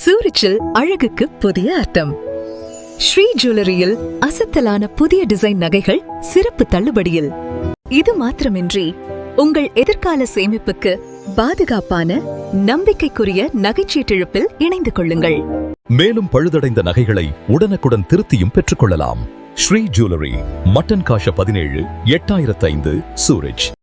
சூரிச்சில் அழகுக்கு புதிய அர்த்தம். ஸ்ரீ ஜுவல்லரியில் அசத்தலான புதிய டிசைன் நகைகள் சிறப்பு தள்ளுபடியில். இது மாத்திரமின்றி உங்கள் எதிர்கால சேமிப்புக்கு பாதுகாப்பான நம்பிக்கைக்குரிய நகைச்சீட்டிழப்பில் இணைந்து கொள்ளுங்கள். மேலும் பழுதடைந்த நகைகளை உடனுக்குடன் திருத்தியும் பெற்றுக்கொள்ளலாம் ஸ்ரீ ஜுவல்லரி மட்டன் காஷ பதினேழு எட்டாயிரத்து ஐந்து சூரஜ்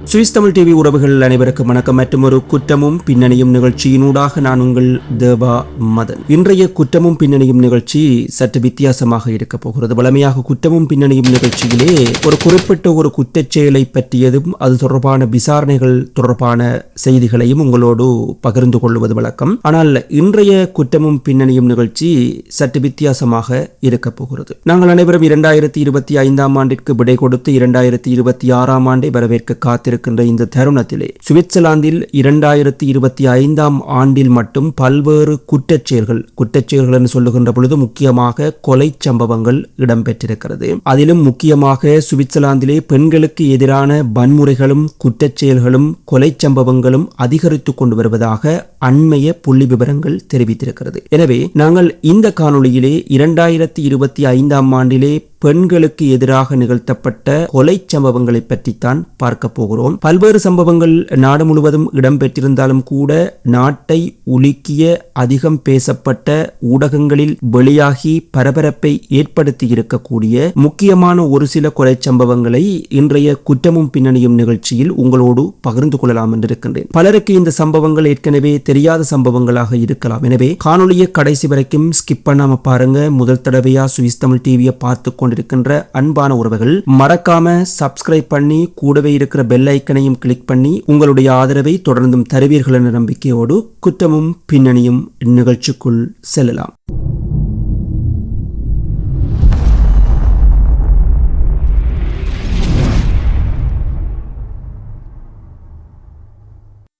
சுவிஸ் தமிழ் டிவி உறவுகள் அனைவருக்கும் வணக்கம். மற்றும் ஒரு குற்றமும் பின்னணியும் நிகழ்ச்சியினூடாக நான் உங்கள் தேவா மதன். இன்றைய குற்றமும் பின்னணியும் நிகழ்ச்சி சற்று வித்தியாசமாக இருக்க போகிறது. வளமையாக குற்றமும் பின்னணியும் நிகழ்ச்சியிலே ஒரு குறிப்பிட்ட ஒரு குற்றச் செயலை பற்றியதும் அது தொடர்பான விசாரணைகள் தொடர்பான செய்திகளையும் உங்களோடு பகிர்ந்து கொள்வது வழக்கம். ஆனால் இன்றைய குற்றமும் பின்னணியும் நிகழ்ச்சி சற்று வித்தியாசமாக இருக்க போகிறது. நாங்கள் அனைவரும் இரண்டாயிரத்தி இருபத்தி ஐந்தாம் ஆண்டிற்கு விடை கொடுத்து இரண்டாயிரத்தி இருபத்தி ஆறாம் ஆண்டை வரவேற்க காத்திருக்கின்ற இந்த தருணத்திலே. சுவிட்சர்லாந்தில் இரண்டாயிரத்தி இருபத்தி ஐந்தாம் ஆண்டில் மட்டும் பல்வேறு குற்றச்செயல்கள் குற்றச்செயல்கள் என்று சொல்லுகின்ற பொழுது முக்கியமாக கொலை சம்பவங்கள் இடம்பெற்றிருக்கிறது. அதிலும் முக்கியமாக சுவிட்சர்லாந்திலே பெண்களுக்கு எதிரான வன்முறைகளும் குற்றச்செயல்களும் கொலை சம்பவங்களும் அதிகரித்துக் கொண்டு வருவதாக அண்மைய புள்ளி விவரங்கள் தெரிவித்திருக்கிறது. எனவே நாங்கள் இந்த காணொளியிலே இரண்டாயிரத்தி இருபத்தி ஐந்தாம் ஆண்டிலே பெண்களுக்கு எதிராக நிகழ்த்தப்பட்ட கொலை சம்பவங்களை பற்றித்தான் பார்க்க போகிறோம். பல்வேறு சம்பவங்கள் நாடு முழுவதும் இடம்பெற்றிருந்தாலும் கூட நாட்டை உலுக்கிய அதிகம் பேசப்பட்ட ஊடகங்களில் வெளியாகி பரபரப்பை ஏற்படுத்தி இருக்கக்கூடிய முக்கியமான ஒரு சில கொலை சம்பவங்களை இன்றைய குற்றமும் பின்னணியும் நிகழ்ச்சியில் உங்களோடு பகிர்ந்து கொள்ளலாம் என்றிருக்கின்றேன். பலருக்கு இந்த சம்பவங்கள் ஏற்கனவே தெரியாத சம்பவங்களாக இருக்கலாம். எனவே காணொலியை கடைசி வரைக்கும் ஸ்கிப் பண்ணாம பாருங்க. முதல் தடவையா சுவிஸ் தமிழ் டிவியை பார்த்து கொண்டிருக்கின்ற அன்பான உறவுகள் மறக்காம சப்ஸ்கிரைப் பண்ணி கூடவே இருக்கிற பெல் ஐக்கனையும் கிளிக் பண்ணி உங்களுடைய ஆதரவை தொடர்ந்தும் தருவீர்கள் என்ற நம்பிக்கையோடு குற்றமும் பின்னணியும் நிகழ்ச்சிக்குள் செல்லலாம்.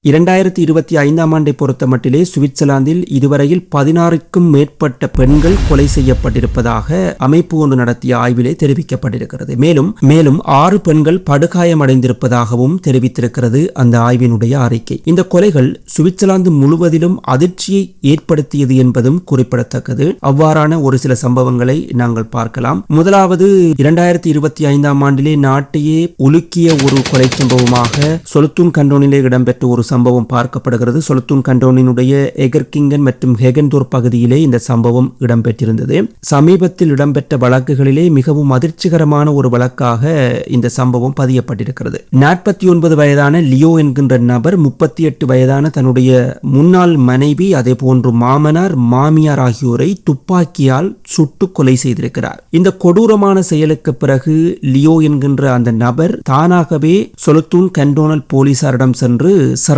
இரண்டாயிரத்தி இருபத்தி ஐந்தாம் ஆண்டை பொறுத்த மட்டிலே சுவிட்சர்லாந்தில் இதுவரையில் பதினாறுக்கும் மேற்பட்ட பெண்கள் கொலை செய்யப்பட்டிருப்பதாக அமைப்பு ஒன்று நடத்திய ஆய்விலே தெரிவிக்கப்பட்டிருக்கிறது. மேலும் மேலும் ஆறு பெண்கள் படுகாயமடைந்திருப்பதாகவும் தெரிவித்திருக்கிறது அந்த ஆய்வினுடைய அறிக்கை. இந்த கொலைகள் சுவிட்சர்லாந்து முழுவதிலும் அதிர்ச்சியை ஏற்படுத்தியது என்பதும் குறிப்பிடத்தக்கது. அவ்வாறான ஒரு சில சம்பவங்களை நாங்கள் பார்க்கலாம். முதலாவது இரண்டாயிரத்தி இருபத்தி ஐந்தாம் ஆண்டிலே நாட்டையே உலுக்கிய ஒரு கொலை சம்பவமாக சொலுத்தும் கண்டோனிலே இடம்பெற்ற ஒரு சம்பவம் பார்க்கப்படுகிறது. சொலத்தூன் கண்டோனினுடைய எகர்கிங்கன் மற்றும் ஹெகன்தூர் பகுதியிலே இந்த சம்பவம் இடம்பெற்றிருந்தது. சமீபத்தில் இடம்பெற்ற வழக்குகளிலே மிகவும் அதிர்ச்சிகரமான ஒரு வழக்காக இந்த சம்பவம் பதியப்பட்டிருக்கிறது. நாற்பத்தி ஒன்பது வயதான லியோ என்கின்ற நபர் முப்பத்தி எட்டு வயதான தன்னுடைய முன்னாள் மனைவி அதே போன்று மாமனார் மாமியார் ஆகியோரை துப்பாக்கியால் சுட்டு கொலை செய்திருக்கிறார். இந்த கொடூரமான செயலுக்கு பிறகு லியோ என்கின்ற அந்த நபர் தானாகவே சொலுத்தூன் கண்டோனல் போலீசாரிடம் சென்று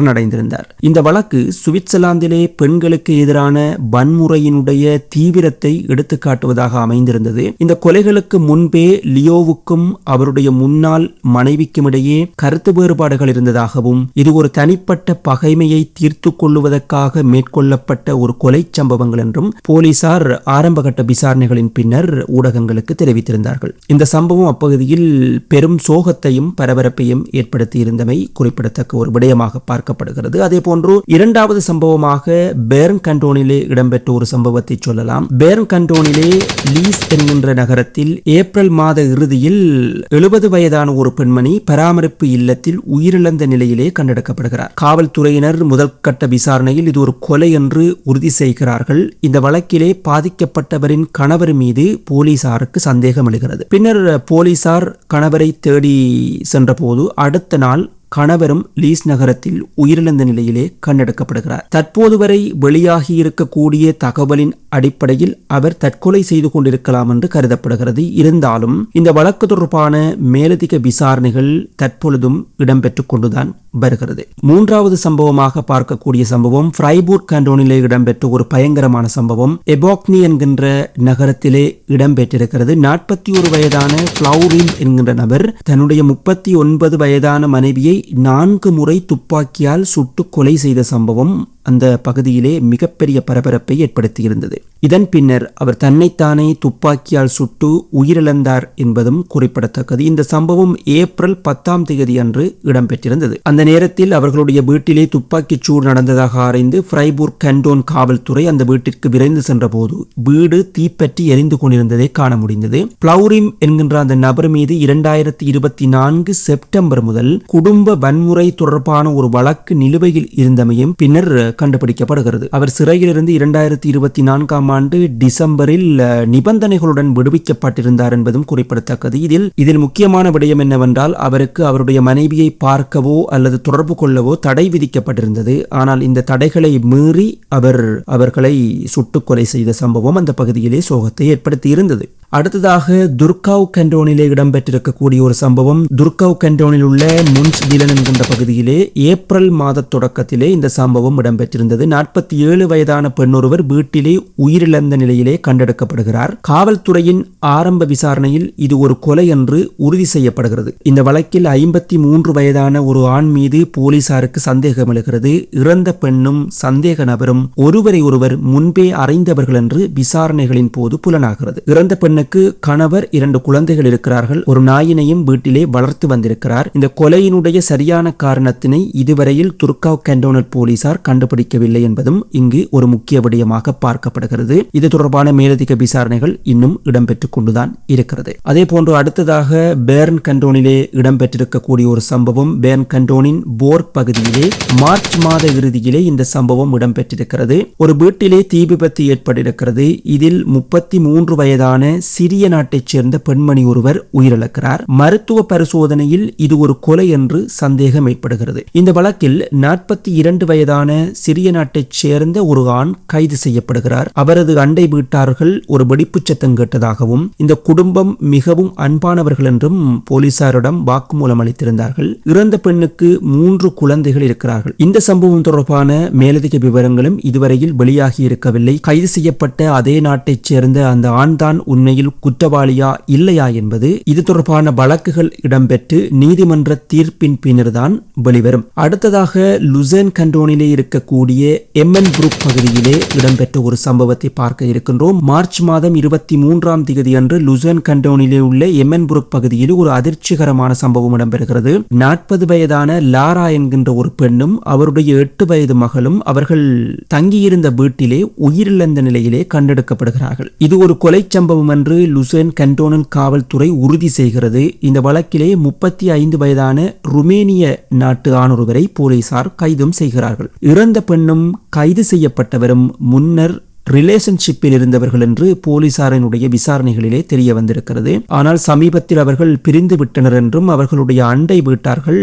சரணடைந்திருந்தார். இந்த வழக்கு சுவிட்சர்லாந்திலே பெண்களுக்கு எதிரான வன்முறையினுடைய தீவிரத்தை எடுத்துக்காட்டுவதாக அமைந்திருந்தது. இந்த கொலைகளுக்கு முன்பே லியோவுக்கும் அவருடைய முன்னாள் மனைவிக்கும் இடையே கருத்து வேறுபாடுகள் இருந்ததாகவும் இது ஒரு தனிப்பட்ட பகைமையை தீர்த்து கொள்ளுவதற்காக மேற்கொள்ளப்பட்ட ஒரு கொலை சம்பவங்கள் என்றும் போலீசார் ஆரம்பகட்ட விசாரணைகளின் பின்னர் ஊடகங்களுக்கு தெரிவித்திருந்தார்கள். இந்த சம்பவம் அப்பகுதியில் பெரும் சோகத்தையும் பரபரப்பையும் ஏற்படுத்தியிருந்தமை குறிப்பிடத்தக்க ஒரு விடயமாக பார்க்கப்படுகிறது அதே போன்று இரண்டாவது சம்பவமாக பேர்ன் கண்டோனிலே இடம்பெற்ற ஒரு சம்பவத்தை சொல்லலாம். பேர்ன் கண்டோனிலே லீஸ் என்கின்ற நகரத்தில் ஏப்ரல் மாத இறுதியில் எழுபது வயதான ஒரு பெண்மணி பராமரிப்பு இல்லத்தில் உயிரிழந்த நிலையிலே கண்டெடுக்கப்படுகிறார். காவல்துறையினர் முதல் கட்ட விசாரணையில் இது ஒரு கொலை என்று உறுதி செய்கிறார்கள். இந்த வழக்கிலே பாதிக்கப்பட்டவரின் கணவர் மீது போலீசாருக்கு சந்தேகம் எழுகிறது. பின்னர் போலீசார் கணவரை தேடி சென்றபோது அடுத்த நாள் கணவரும் லீஸ் நகரத்தில் உயிரிழந்த நிலையிலே கண்டெடுக்கப்படுகிறார் தற்போது வரை வெளியாகி இருக்கக்கூடிய தகவலின் அடிப்படையில் அவர் தற்கொலை செய்து கொண்டிருக்கலாம் என்று கருதப்படுகிறது. இருந்தாலும் இந்த வழக்கு தொடர்பான மேலதிக விசாரணைகள் தற்பொழுதும் இடம்பெற்றுக் கொண்டுதான் வருகிறது. மூன்றாவது சம்பவமாக பார்க்கக்கூடிய சம்பவம் ஃப்ரைபூர் கண்டோனிலே இடம்பெற்ற ஒரு பயங்கரமான சம்பவம். எபோக்னி என்கின்ற நகரத்திலே இடம்பெற்றிருக்கிறது. நாற்பத்தி ஒரு வயதான பிளவுரின் என்கின்ற நபர் தன்னுடைய முப்பத்தி ஒன்பது வயதான மனைவியை நான்கு முறை துப்பாக்கியால் சுட்டு கொலை செய்த சம்பவம் அந்த பகுதியிலே மிகப்பெரிய பரபரப்பை ஏற்படுத்தியிருந்தது. இதன் பின்னர் அவர் தன்னைத்தானே துப்பாக்கியால் சுட்டு உயிரிழந்தார் என்பதும் குறிப்பிடத்தக்கது. இந்த சம்பவம் ஏப்ரல் பத்தாம் தேதி அன்று இடம்பெற்றிருந்தது. அந்த நேரத்தில் அவர்களுடைய வீட்டிலே துப்பாக்கிச் சூடு நடந்ததாக அறிந்து ஃப்ரைபூர் கண்டோன் காவல்துறை அந்த வீட்டிற்கு விரைந்து சென்றபோது வீடு தீப்பற்றி எரிந்து கொண்டிருந்ததை காண முடிந்தது. பிளௌரிம் என்கின்ற அந்த நபர் மீது இரண்டாயிரத்தி இருபத்தி நான்கு செப்டம்பர் முதல் குடும்ப வன்முறை தொடர்பான ஒரு வழக்கு நிலுவையில் இருந்தமையும் பின்னர் கண்டுபிடிக்கப்படுகிறது. அவர் சிறையிலிருந்து இரண்டாயிரத்தி இருபத்தி நான்காம் ஆண்டு டிசம்பரில் நிபந்தனைகளுடன் விடுவிக்கப்பட்டிருந்தார் என்பதும் குறிப்பிடத்தக்கது. இதில் இதில் முக்கியமான விடயம் என்னவென்றால் அவருக்கு அவருடைய மனைவியை பார்க்கவோ அல்லது தொடர்பு கொள்ளவோ தடை விதிக்கப்பட்டிருந்தது. ஆனால் இந்த தடைகளை மீறி அவர் அவர்களை சுட்டுக்கொலை செய்த சம்பவம் அந்த பகுதியிலே சோகத்தை ஏற்படுத்தி இருந்தது அடுத்ததாக துர்காவ் கண்டோனிலே இடம்பெற்றிருக்கக்கூடிய ஒரு சம்பவம். துர்காவ் கண்டோனில் உள்ள முன்ஸ் திலன் என்கின்ற பகுதியிலே ஏப்ரல் மாத தொடக்கத்திலே இந்த சம்பவம் இடம்பெற்றிருந்தது. நாற்பத்தி ஏழு வயதான பெண்ணொருவர் வீட்டிலே உயிரிழந்த நிலையிலே கண்டெடுக்கப்படுகிறார். காவல்துறையின் ஆரம்ப விசாரணையில் இது ஒரு கொலை என்று உறுதி செய்யப்படுகிறது. இந்த வழக்கில் ஐம்பத்தி மூன்று வயதான ஒரு ஆண் மீது போலீசாருக்கு சந்தேகம் எழுகிறது. இறந்த பெண்ணும் சந்தேக நபரும் ஒருவரை ஒருவர் முன்பே அறிந்தவர்கள் என்று விசாரணைகளின் போது புலனாகிறது. இறந்த பெண்ணுக்கு கணவர் இரண்டு குழந்தைகள் இருக்கிறார்கள். ஒரு நாயினையும் வீட்டிலே வளர்த்து வந்திருக்கிறார். இந்த கொலையினுடைய சரியான காரணத்தினை இதுவரையில் துர்காவ் கண்டோனல் போலீசார் கண்டுபிடிக்கவில்லை என்பதும் இங்கு ஒரு முக்கிய விடயமாக பார்க்கப்படுகிறது. இது தொடர்பான மேலதிக விசாரணைகள் இன்னும் இடம்பெற்றுக் கொண்டுதான் இருக்கிறது. அதே போன்று அடுத்ததாக பேர்ன் கண்டோனிலே இடம்பெற்றிருக்கக்கூடிய ஒரு சம்பவம் பேர்ன் கண்டோனின் போர்க் பகுதியிலே மார்ச் மாத இறுதியிலே இந்த சம்பவம் இடம்பெற்றிருக்கிறது. ஒரு வீட்டிலே தீ விபத்து ஏற்பட்டிருக்கிறது. இதில் முப்பத்தி மூன்று வயதான சிறிய நாட்டைச் சேர்ந்த பெண்மணி ஒருவர் உயிரிழக்கிறார். மருத்துவ பரிசோதனையில் இது ஒரு கொலை என்று சந்தேகம் ஏற்படுகிறது. இந்த வழக்கில் நாற்பத்தி இரண்டு வயதான சிறிய நாட்டைச் சேர்ந்த ஒரு ஆண் கைது செய்யப்படுகிறார். அவரது அண்டை வீட்டார்கள் ஒரு வெடிப்புச் சத்தம் கேட்டதாகவும் இந்த குடும்பம் மிகவும் அன்பானவர்கள் என்றும் போலீசாரிடம் வாக்குமூலம் அளித்திருந்தார்கள். இறந்த பெண்ணுக்கு மூன்று குழந்தைகள் இருக்கிறார்கள். இந்த சம்பவம் தொடர்பான மேலதிக விவரங்களும் இதுவரையில் வெளியாகி இருக்கவில்லை. கைது செய்யப்பட்ட அதே நாட்டைச் சேர்ந்த அந்த ஆண்தான் உண்மையில் குற்றவாளியா இல்லையா என்பது இது தொடர்பான வழக்குகள் இடம்பெற்று நீதிமன்ற தீர்ப்பின் பின்னர்தான் வெளிவரும். அடுத்ததாக லுசேன் கண்டோனிலே இருக்கக்கூடிய எம்என் குரூப் பகுதியிலே இடம்பெற்ற ஒரு சம்பவத்தை பார்க்க இருக்கின்றோம். மார்ச் மாதம் இருபத்தி மூன்றாம் தேதி அன்று லுசேன் கண்டோனிலே உள்ள எம்என் புருக் பகுதியில் ஒரு அதிர்ச்சிகரமான சம்பவம் இடம்பெறுகிறது. நாற்பது வயதான லாரா என்கின்ற ஒரு பெண்ணும் அவருடைய எட்டு வயது மகளும் அவர்கள் தங்கியிருந்த வீட்டிலே உயிரிழந்த நிலையிலே கண்டெடுக்கப்படுகிறார்கள். இது ஒரு கொலை சம்பவம் என்று லுசேன் கண்டோனல் காவல்துறை உறுதி செய்கிறது. இந்த வழக்கிலே முப்பத்தி ஐந்து வயதான ருமேனிய நாட்டு ஆணொருவரை போலீசார் கைதும் செய்கிறார்கள். இறந்த பெண்ணும் கைது செய்யப்பட்டவரும் முன்னர் ரிலேஷன்ஷிப்பில் இருந்தவர்கள் என்று போலீசாரினுடைய விசாரணைகளிலே தெரிய வந்திருக்கிறது ஆனால் சமீபத்தில் அவர்கள் பிரிந்து விட்டனர் என்றும் அவர்களுடைய அண்டை வீட்டார்கள்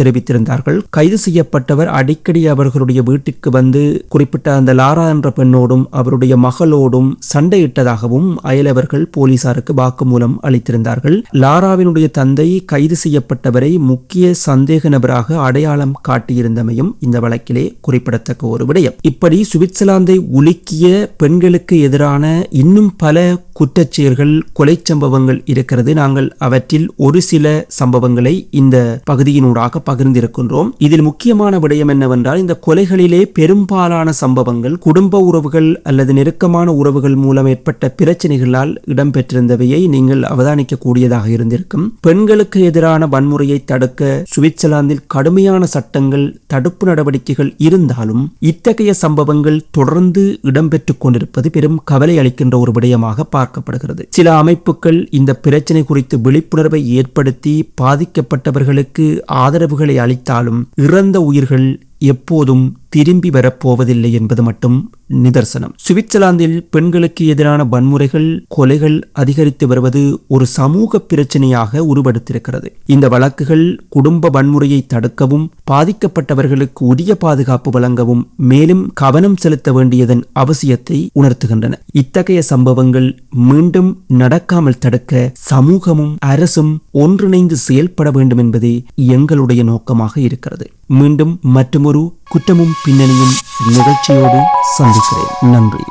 தெரிவித்திருந்தார்கள். கைது செய்யப்பட்டவர் அடிக்கடி அவர்களுடைய வீட்டுக்கு வந்து குறிப்பிட்ட அந்த லாரா என்ற பெண்ணோடும் அவருடைய மகளோடும் சண்டையிட்டதாகவும் அயலவர்கள் போலீசாருக்கு வாக்குமூலம் அளித்திருந்தார்கள். லாராவினுடைய தந்தை கைது செய்யப்பட்டவரை முக்கிய சந்தேக நபராக அடையாளம் காட்டியிருந்தமையும் இந்த வழக்கிலே குறிப்பிடத்தக்க ஒரு விடயம். இப்படி சுவிட்சர்லாந்தை உலுக்கிய பெண்களுக்கு எதிரான இன்னும் பல குற்றச்செயல்கள் கொலை சம்பவங்கள் இருக்கிறது. நாங்கள் அவற்றில் ஒரு சில சம்பவங்களை இந்த பகுதியினூடாக பகிர்ந்திருக்கின்றோம். இதில் முக்கியமான விடயம் என்னவென்றால் இந்த கொலைகளிலே பெரும்பாலான சம்பவங்கள் குடும்ப உறவுகள் அல்லது நெருக்கமான உறவுகள் மூலம் ஏற்பட்ட பிரச்சனைகளால் இடம்பெற்றிருந்தவையை நீங்கள் அவதானிக்கக்கூடியதாக இருந்திருக்கும். பெண்களுக்கு எதிரான வன்முறையை தடுக்க சுவிட்சர்லாந்தில் கடுமையான சட்டங்கள் தடுப்பு நடவடிக்கைகள் இருந்தாலும் இத்தகைய சம்பவங்கள் தொடர்ந்து இடம்பெற்றுக் கொண்டிருப்பது பெரும் கவலை அளிக்கின்ற ஒரு விடயமாக பார்க்கப்படுகிறது சில அமைப்புகள் இந்த பிரச்சனை குறித்து விழிப்புணர்வை ஏற்படுத்தி பாதிக்கப்பட்டவர்களுக்கு ஆதரவுகளை அளித்தாலும் இறந்த உயிர்கள் எப்போதும் திரும்பி வரப்போவதில்லை என்பது மட்டும் நிதர்சனம். சுவிட்சர்லாந்தில் பெண்களுக்கு எதிரான வன்முறைகள் கொலைகள் அதிகரித்து வருவது ஒரு சமூக பிரச்சனையாக உருவெடுத்திருக்கிறது. இந்த வழக்குகள் குடும்ப வன்முறையை தடுக்கவும் பாதிக்கப்பட்டவர்களுக்கு உரிய பாதுகாப்பு வழங்கவும் மேலும் கவனம் செலுத்த வேண்டியதன் அவசியத்தை உணர்த்துகின்றன. இத்தகைய சம்பவங்கள் மீண்டும் நடக்காமல் தடுக்க சமூகமும் அரசும் ஒன்றிணைந்து செயல்பட வேண்டும் என்பதே எங்களுடைய நோக்கமாக இருக்கிறது. மீண்டும் மற்றொரு குற்றமும் பின்னணியும் நிகழ்ச்சியோடு சந்திக்கிறேன் நன்றி